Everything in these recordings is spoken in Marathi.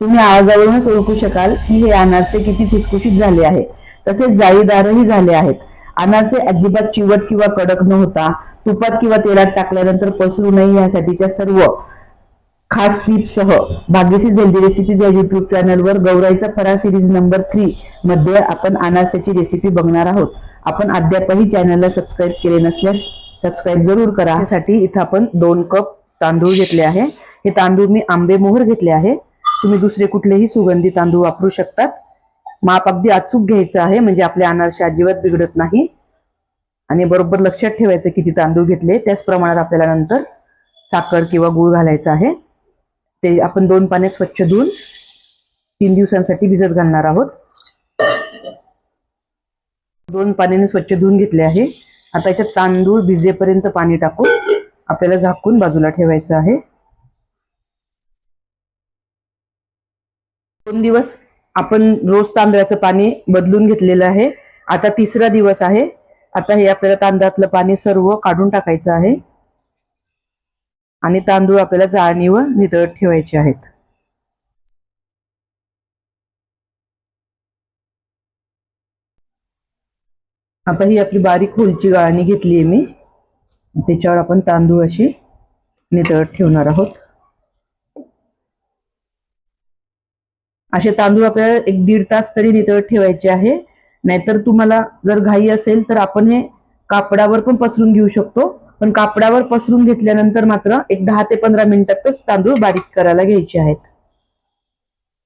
तुम्ही आवाजावरूनच ओळखू शकाल की हे अनारसे किती खुसखुशीत झाले आहे तसेच जाळीदारही झाले आहेत. अनारसे अजिबात चिवट किंवा कडक न होता तुपात किंवा तेलात टाकल्यानंतर पसरू नये यासाठीच्या सर्व खास टिप्ससह भाग्यशी हेल्दी रेसिपी या युट्यूब चॅनलवर गौराईचा फरा सिरीज नंबर थ्री मध्ये आपण अनारसाची रेसिपी बघणार आहोत. आपण अद्यापही चॅनलला सबस्क्राईब केले नसल्यास सबस्क्राईब जरूर करा. यासाठी इथं आपण दोन कप तांदूळ घेतले आहे. हे तांदूळ मी आंबे मोहर घेतले आहे. तुम्ही दुसरे कुठलेही सुगंधी तांदूळ वापरू शकतात. माप अगदी अचूक घ्यायचं आहे म्हणजे आपले अनारसे अजिबात बिघडत नाही. आणि बरोबर लक्षात ठेवायचं किती तांदूळ घेतले त्याच प्रमाणात आपल्याला नंतर साखर किंवा गूळ घालायचं आहे. ते आपण दोन पाण्यात स्वच्छ धुवून तीन दिवसांसाठी भिजत घालणार आहोत. दोन पाण्याने स्वच्छ धुवून घेतले आहे. आता याच्यात तांदूळ भिजेपर्यंत पाणी टाकून आपल्याला झाकून बाजूला ठेवायचं आहे. दोन दिवस आपण रोज तांदळाचं पाणी बदलून घेतलेलं आहे. आता तिसरा दिवस आहे. आता हे आपल्याला तांदळातलं पाणी सर्व काढून टाकायचं आहे. आणि तांदूळ आपल्याला जाळणीवर नितळत ठेवायचे आहेत. आता ही आपली बारीक होलची गाळणी घेतली आहे मी. त्याच्यावर आपण तांदूळ अशी नितळत ठेवणार आहोत. असे तांदूळ आपल्याला एक दीड तास तरी नितळत ठेवायचे आहे. नाहीतर तुम्हाला जर घाई असेल तर आपण हे कापडावर पण पसरून घेऊ शकतो. पण कापडावर पसरून घेतल्यानंतर मात्र एक दहा ते पंधरा मिनिटातच तांदूळ बारीक करायला घ्यायचे आहेत.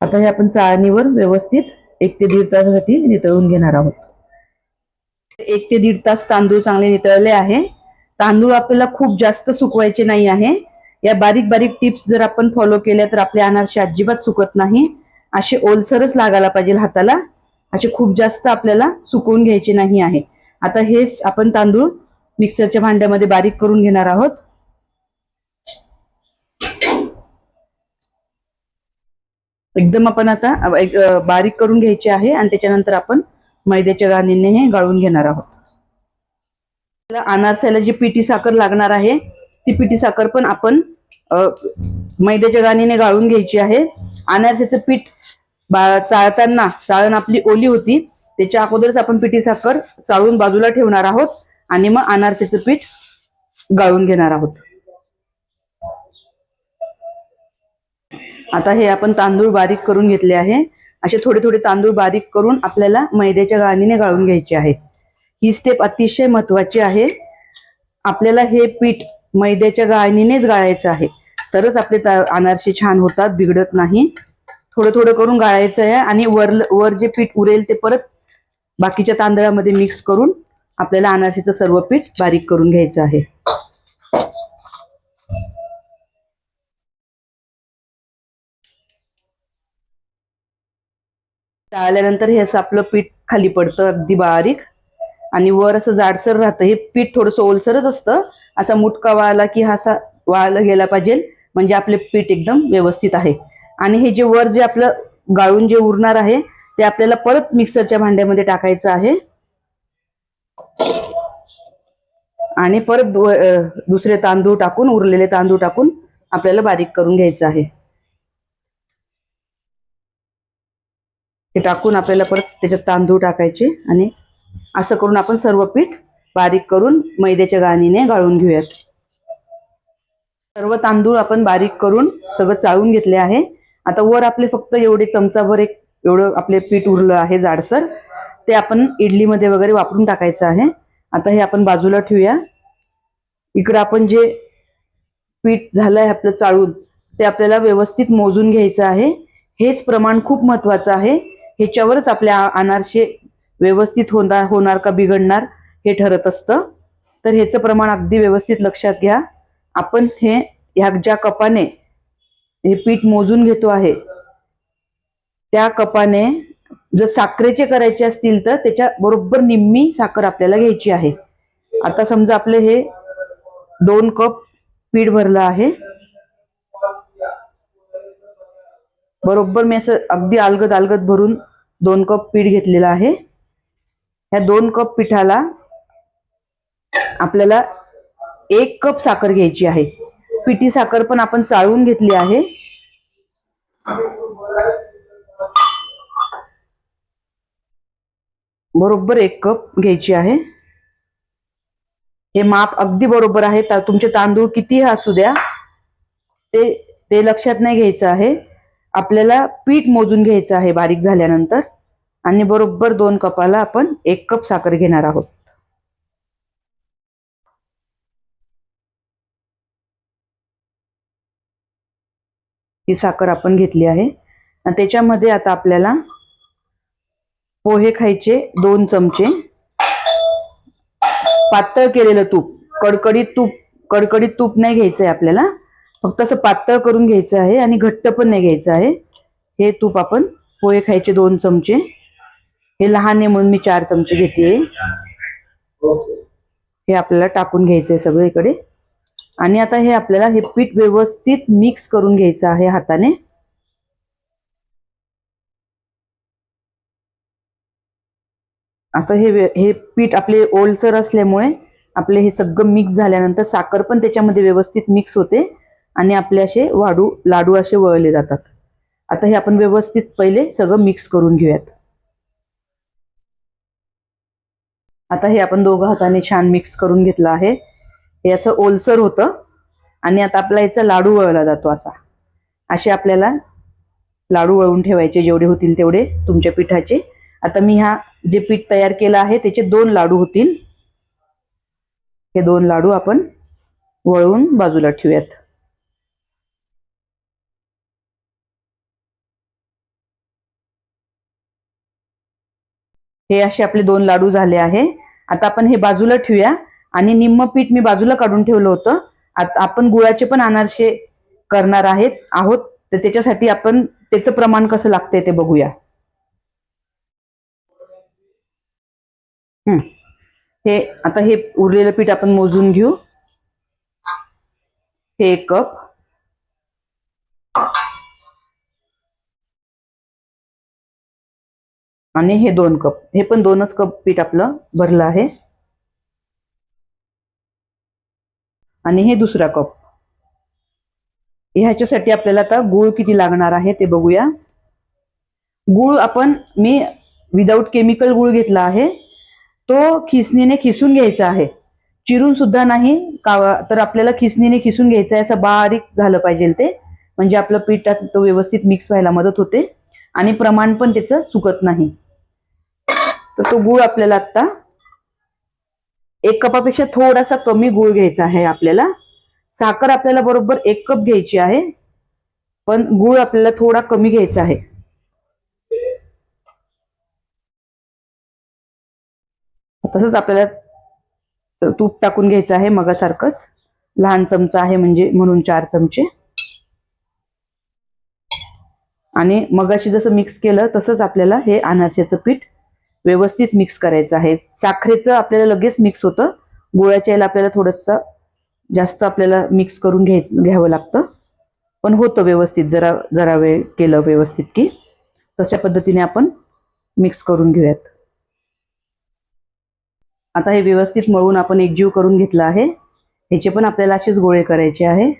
आता हे आपण चाळणीवर व्यवस्थित एक ते दीड तासासाठी नितळून घेणार आहोत. एक ते दीड तास तांदूळ चांगले नितळले आहे. तांदूळ आपल्याला खूप जास्त सुकवायचे नाही आहे. या बारीक बारीक टिप्स जर आपण फॉलो केल्या तर आपले अनारसे अजिबात चुकत नाही. असे ओलसरच लागायला पाहिजे हाताला. असे खूप जास्त आपल्याला सुकवून घ्यायचे नाही आहे. आता हेच आपण तांदूळ मिक्सरच्या भांड्यामध्ये बारीक करून घेणार आहोत. एकदम आपण आता एक, बारीक करून घ्यायचे आहे आणि त्याच्यानंतर आपण मैद्याच्या गाणीने हे गाळून घेणार आहोत. अनारसायला अनारसाला जी पिठी साखर लागणार आहे ती पिठी साखर पण आपण मैद्याच्या गाणीने गाळून घ्यायची आहे. अनारसेचं पीठ चाळताना चाळण आपली ओली होती. त्याच्या अगोदरच आपण पिठी साखर चाळून बाजूला ठेवणार आहोत आणि मग अनारसेचं पीठ गाळून घेणार आहोत. आता हे आपण तांदूळ बारीक करून घेतले आहे. असे थोडे थोडे तांदूळ बारीक करून आपल्याला मैद्याच्या गाळणीने गाळून घ्यायचे आहे. ही स्टेप अतिशय महत्वाची आहे. आपल्याला हे पीठ मैद्याच्या गाळणीनेच गाळायचं आहे. तरच आपले अनारसे छान होतात बिघडत नाही. थोडं थोडं करून गाळायचं आहे आणि वर वर जे पीठ उरेल ते परत बाकीच्या तांदळामध्ये मिक्स करून आपल्याला अनारसेचं सर्व पीठ बारीक करून घ्यायचं आहे. चाळल्यानंतर हे असं आपलं पीठ खाली पडतं अगदी बारीक. आणि वर असं जाडसर राहतं. हे पीठ थोडंसं ओलसरच असतं. असा मुटका वाळला की हा असा वाळला गेला पाहिजे. म्हणजे आपले पीठ एकदम व्यवस्थित आहे. आणि हे जे वर जे आपलं गाळून जे उरणार आहे ते आपल्याला परत मिक्सरच्या भांड्यामध्ये टाकायचं आहे. आणि परत दुसरे तांदूळ टाकून उरलेले तांदूळ टाकून आपल्याला बारीक करून घ्यायचं आहे. ते टाकून आपल्याला परत त्याच्यात तांदूळ टाकायचे आणि असं करून आपण सर्व पीठ बारीक करून मैद्याच्या गाणीने गाळून घेऊयात. सर्व तांदूळ आपण बारीक करून सगळं चाळून घेतले आहे. आता वर आपले फक्त एवढे चमचाभर एक एवढं आपले पीठ उरलं आहे जाडसर. ते आपण इडलीमध्ये वगैरे वापरून टाकायचं आहे. आता हे आपण बाजूला ठेवूया. इकडं आपण जे पीठ झालंय आपलं चाळून ते आपल्याला व्यवस्थित मोजून घ्यायचं आहे. हेच प्रमाण खूप महत्वाचं आहे. ह्याच्यावरच आपल्या अनारसे व्यवस्थित होणार होणार का बिघडणार हे ठरत असतं. तर ह्याचं प्रमाण अगदी व्यवस्थित लक्षात घ्या. आपण हे ह्या ज्या कपाने हे पीठ मोजून घेतो आहे त्या कपाने जर साखरेचे करायचे असतील तर त्याच्या बरोबर निम्मी साखर आपल्याला घ्यायची आहे. आता समजा आपले हे दोन कप पीठ भरलं आहे. बरोबर मी असं अगदी अलगद अलगद भरून दोन कप पीठ घेतलेलं आहे. ह्या दोन कप पिठाला आपल्याला एक कप साखर घ्यायची आहे. पिठी साखर पण आपण चाळून घेतली आहे. बरोबर एक कप घ्यायची आहे. हे माप अगदी बरोबर आहे. तुमचे तांदूळ किती असू द्या ते ते लक्षात नाही घ्यायचं आहे. आपल्याला पीठ मोजून घ्यायचं आहे बारीक झाल्यानंतर. आणि बरोबर दोन कपाला आपण एक कप साखर घेणार आहोत. ही साखर आपण घेतली आहे. आणि त्याच्यामध्ये आता आपल्याला पोहे खायचे दोन चमचे. पातळ केलेलं तूप कडकडीत तूप कडकडीत तूप नाही घ्यायचं आहे आपल्याला. फक्त असं पातळ करून घ्यायचं आहे आणि घट्ट पण नाही घ्यायचं आहे. हे तूप आपण पोहे खायचे दोन चमचे. हे लहान आहे म्हणून मी चार चमचे घेते हे आपल्याला टाकून घ्यायचं आहे सगळीकडे. आणि आता हे आपल्याला हे पीठ व्यवस्थित मिक्स करून घ्यायचं आहे हाताने. आता हे हे पीठ आपले ओलसर असल्यामुळे आपले हे सगळं मिक्स झाल्यानंतर साखर पण त्याच्यामध्ये व्यवस्थित मिक्स होते आणि आपले असे वाडू लाडू असे वळले जातात. आता हे आपण व्यवस्थित पहिले सगळं मिक्स करून घेऊयात. आता हे आपण दोघं हाताने छान मिक्स करून घेतलं आहे. हे असं ओलसर होतं. आणि आता आपला याचा लाडू वळला जातो असा. असे आपल्याला लाडू वळून ठेवायचे जेवढे होतील तेवढे तुमच्या पिठाचे. आता मी ह्या जे पीठ तयार केलं आहे त्याचे दोन लाडू होतील. हे दोन लाडू आपण वळवून बाजूला ठेवूयात. हे असे आपले दोन लाडू झाले आहे. आता आपण हे बाजूला ठेवूया. आणि निम्म पीठ मी बाजूला काढून ठेवलं होतं. आता आपण गुळाचे पण अनारसे करणार आहेत आहोत. तर त्याच्यासाठी आपण त्याचं प्रमाण कसं लागतंय ते बघूया. हे. आता हे उरलेलं पीठ आपण मोजून घेऊ. हे एक कप. आणि हे दोन कप. हे पण दोनच कप पीठ आपलं भरलं आहे. आणि हे दुसरा कप. ह्याच्यासाठी आपल्याला आता गूळ किती लागणार आहे ते बघूया. गूळ आपण मी विदाऊट केमिकल गूळ घेतला आहे. तो खिसणीने खिसून घ्यायचा आहे. चिरून सुद्धा नाही का तर आपल्याला खिसणीने खिसून घ्यायचं आहे असं बारीक झालं पाहिजे ते. म्हणजे आपलं पीठात तो व्यवस्थित मिक्स व्हायला मदत होते. आणि प्रमाण पण त्याचं चुकत नाही. तर तो गूळ आपल्याला आता एक कपापेक्षा थोडासा कमी गूळ घ्यायचा आहे आपल्याला. साखर आपल्याला बरोबर एक कप घ्यायची आहे. पण गूळ आपल्याला थोडा कमी घ्यायचा आहे. तसंच आपल्याला तूप टाकून घ्यायचं आहे मगासारखंच. लहान चमचा आहे म्हणजे म्हणून चार चमचे. आणि मगाशी जसं मिक्स केलं तसंच आपल्याला हे अनारशाचं पीठ व्यवस्थित मिक्स करायचं आहे. साखरेचं आपल्याला लगेच मिक्स होतं. गोळ्याच्या याला आपल्याला थोडंसं जास्त आपल्याला मिक्स करून घ्याय घ्यावं लागतं. पण होतं व्यवस्थित. जरा जरा वेळ केलं व्यवस्थित की तशा पद्धतीने आपण मिक्स करून घेऊयात. आता हे व्यवस्थित मळून आपण एकजीव करून घेतलं आहे. ह्याचे पण आपल्याला असेच गोळे करायचे आहे.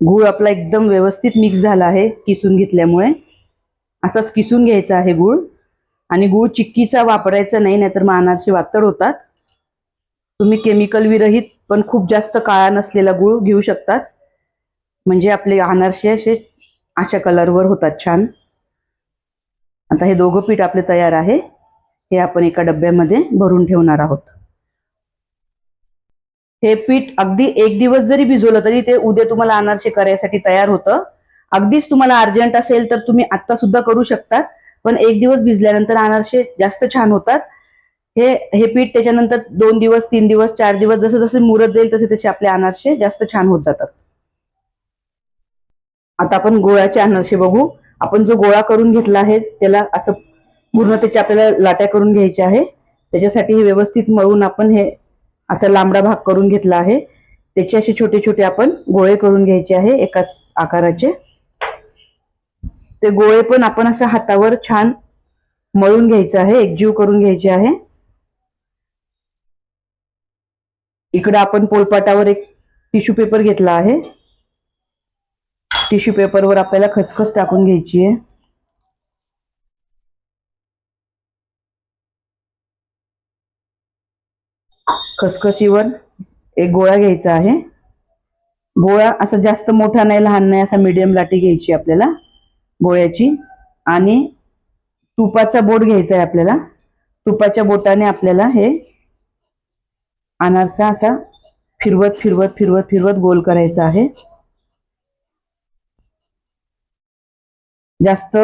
गूळ आपला एकदम व्यवस्थित मिक्स झाला आहे किसून घेतल्यामुळे. असाच किसून घ्यायचा आहे गूळ. आणि गूळ चिक्कीचा वापरायचा नाही नाहीतर मग अनारसे वातड होतात. तुम्ही केमिकल विरहित पण खूप जास्त काळा नसलेला गूळ घेऊ शकतात. म्हणजे आपले अनारसे असे अशा कलरवर होतात छान. आता हे दोघं पीठ आपले तयार आहे. हे आपण एका डब्यामध्ये भरून ठेवणार आहोत. हे पीठ अगदी एक दिवस जरी भिजवलं तरी ते उद्या तुम्हाला अनारसे करायसाठी तयार होतं. अगदीच तुम्हाला अर्जंट असेल तर तुम्ही आत्ता सुद्धा करू शकतात पण एक दिवस भिजल्यानंतर अनारसे जास्त छान होतात. हे हे पीठ त्याच्यानंतर दोन दिवस तीन दिवस चार दिवस जसं जसं मुरत जाईल तसे तसे आपले अनारसे जास्त छान होत जातात. आता आपण गोळ्याचे अनारसे बघू. आपण जो गोळा करून घेतला आहे त्याला असं पूर्ण त्याच्या आपल्याला लाट्या करून घ्यायच्या आहे. त्याच्यासाठी हे व्यवस्थित मळून आपण हे असा लांबडा भाग करून घेतला आहे. त्याचे असे छोटे छोटे आपण गोळे करून घ्यायचे आहे एकाच आकाराचे. ते गोळे पण आपण असं हातावर छान मळून घ्यायचं आहे एकजीव करून घ्यायचे आहे. इकडे आपण पोलपाटावर एक टिश्यू पेपर घेतला आहे. टिश्यू पेपरवर आपल्याला खसखस टाकून घ्यायची आहे. खसखशीवर एक गोळा घ्यायचा आहे. गोळा असा जास्त मोठा नाही लहान नाही असा मीडियम लाटी घ्यायची आपल्याला. गोळ्याची आणि तुपाचा बोट घ्यायचा आहे आपल्याला. तुपाच्या बोटाने आपल्याला हे अनारसा असा फिरवत फिरवत फिरवत फिरवत गोल करायचा आहे. जास्त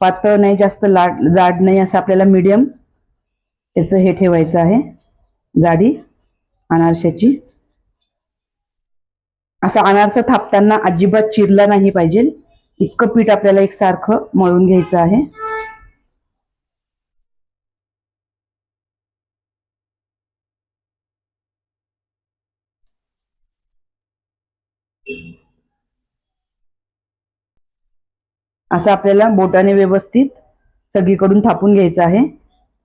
पातळ नाही जास्त लाड जाड नाही असं आपल्याला मीडियम त्याचं हे ठेवायचं आहे. जाडी अनारशाची. असा अनारसा थापताना अजिबात चिरला नाही पाहिजे. इतकं पीठ आपल्याला एकसारखं मळून घ्यायचं आहे. असं आपल्याला बोटाने व्यवस्थित सगळीकडून थापून घ्यायचं आहे.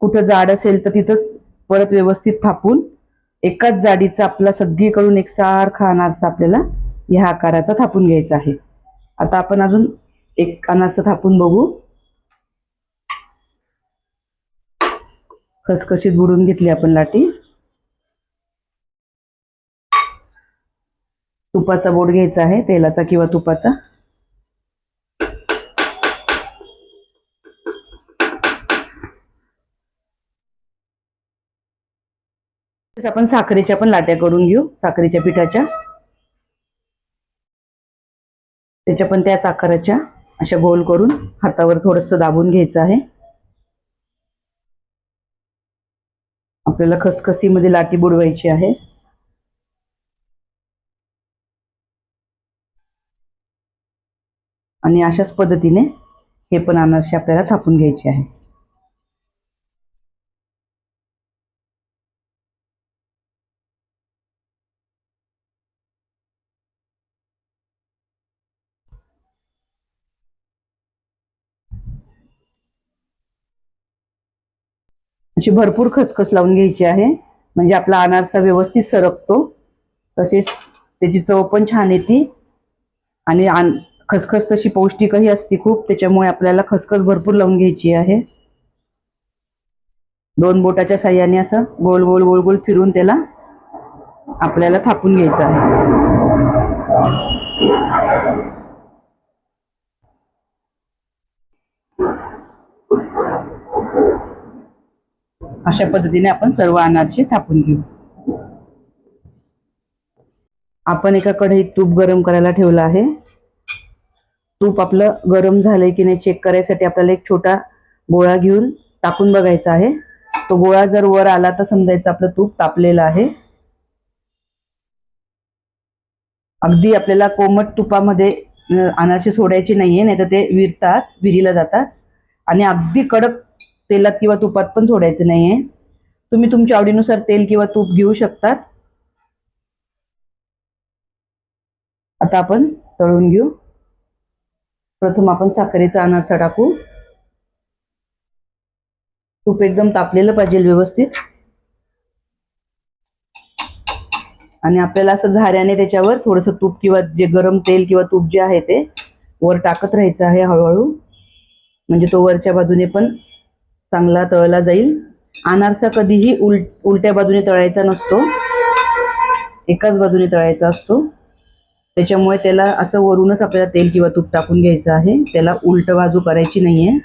कुठं जाड असेल तर तिथंच परत व्यवस्थित थापून एकाच जाडीचा आपला सगळीकडून एकसारखा अनारसा आपल्याला ह्या आकाराचा थापून घ्यायचा आहे. आता आपण अजून एक अनारसा थापून बघू. खसखशीत बुडून घेतली आपण लाटी. तुपाचा बोट घ्यायचा आहे तेलाचा किंवा तुपाचा. आपण साखरेच्या पण लाट्या करून घेऊ साखरेच्या पिठाच्या. त्याच्या पण त्याच आकाराच्या अशा गोल करून हातावर थोडस दाबून घ्यायचं आहे. आपल्याला खसखसीमध्ये लाटी बुडवायची आहे. आणि अशाच पद्धतीने हे पण अनारसे आपल्याला थापून घ्यायचे आहे. अशी भरपूर खसखस लावून घ्यायची आहे. म्हणजे आपला अनारसा व्यवस्थित सरकतो. तसेच त्याची चव पण छान येते. आणि खसखस तशी पौष्टिकही असते खूप. त्याच्यामुळे आपल्याला खसखस भरपूर लावून घ्यायची आहे. दोन बोटाच्या साह्याने असं गोल गोल गोल गोल फिरून त्याला आपल्याला थापून घ्यायचं आहे. अशा पद्धतीने आपण सर्व अनारसे थापून घेऊ. आपण एका कढईत तूप गरम करायला ठेवलं आहे. तूप आपलं गरम झालंय की नाही चेक करायसाठी आपल्याला एक छोटा गोळा घेऊन टाकून बघायचा आहे. तो गोळा जर वर आला तर समजायचं आपलं तूप तापलेलं आहे. अगदी आपल्याला कोमट तुपामध्ये अनारसे सोडायची नाहीये नाही तर ते विरतात विरीला जातात. आणि अगदी कडक तेलात किंवा तुपात पण सोडायचं नाहीये. तुम्ही तुमच्या आवडीनुसार तेल किंवा तूप घेऊ शकतात. आता आपण तळून घेऊ. प्रथम आपण साखरेचा अनारसा टाकू. तूप एकदम तापलेलं पाहिजे व्यवस्थित. आणि आपल्याला असं झाऱ्याने त्याच्यावर थोडस तूप किंवा जे गरम तेल किंवा तूप जे आहे ते वर टाकत राहायचं आहे हळूहळू. म्हणजे तो वरच्या बाजूने पण चांगला तळला जाईल. अनारसा कधीही उल उलट्या बाजूने तळायचा नसतो. एकाच बाजूने तळायचा असतो. त्याच्यामुळे त्याला असं वरूनच आपल्याला तेल किंवा तूप टाकून घ्यायचं आहे. त्याला उलट बाजू करायची नाहीये.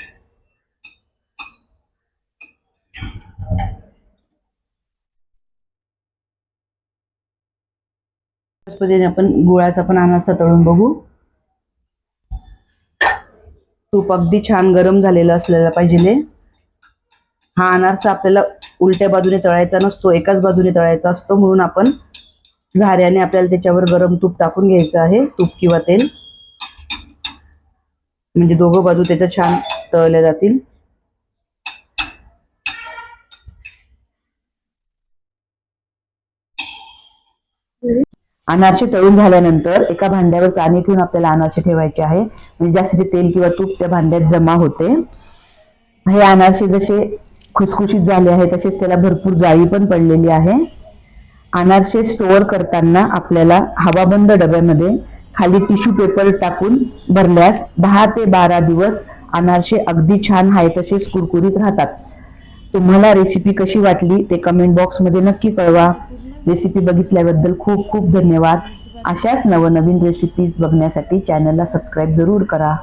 आहे पद्धतीने आपण गुळाचा पण अनारसा तळून बघू. तूप अगदी छान गरम झालेलं असलेला पाहिजे हा अनारसा आपल्याला उलट्या बाजूने तळायचा नसतो एकाच बाजूने तळायचा असतो म्हणून आपण झाऱ्याने आपल्याला त्याच्यावर गरम तूप टाकून घ्यायचं आहे तूप किंवा तेल. म्हणजे दोघं बाजू त्याच्या छान तळल्या जातील. अनारसे तळून झाल्यानंतर एका भांड्यावर चाणी ठेवून आपल्याला अनारसे ठेवायचे आहे. म्हणजे जास्तीचे तेल किंवा तूप त्या भांड्यात जमा होते. हे अनारसे जसे खुसखुशीत झाले आहे तसेच त्याला भरपूर जाळी पण पडलेली आहे. अनारसे स्टोअर करताना आपल्याला हवाबंद डब्यामध्ये खाली टिश्यू पेपर टाकून भरल्यास दहा ते बारा दिवस अनारसे अगदी छान आहे तसेच कुरकुरीत राहतात. तुम्हाला रेसिपी कशी वाटली ते कमेंट बॉक्समध्ये नक्की कळवा. रेसिपी बघितल्याबद्दल खूप खूप धन्यवाद. अशाच नवनवीन रेसिपीज बघण्यासाठी चॅनलला सबस्क्राईब जरूर करा.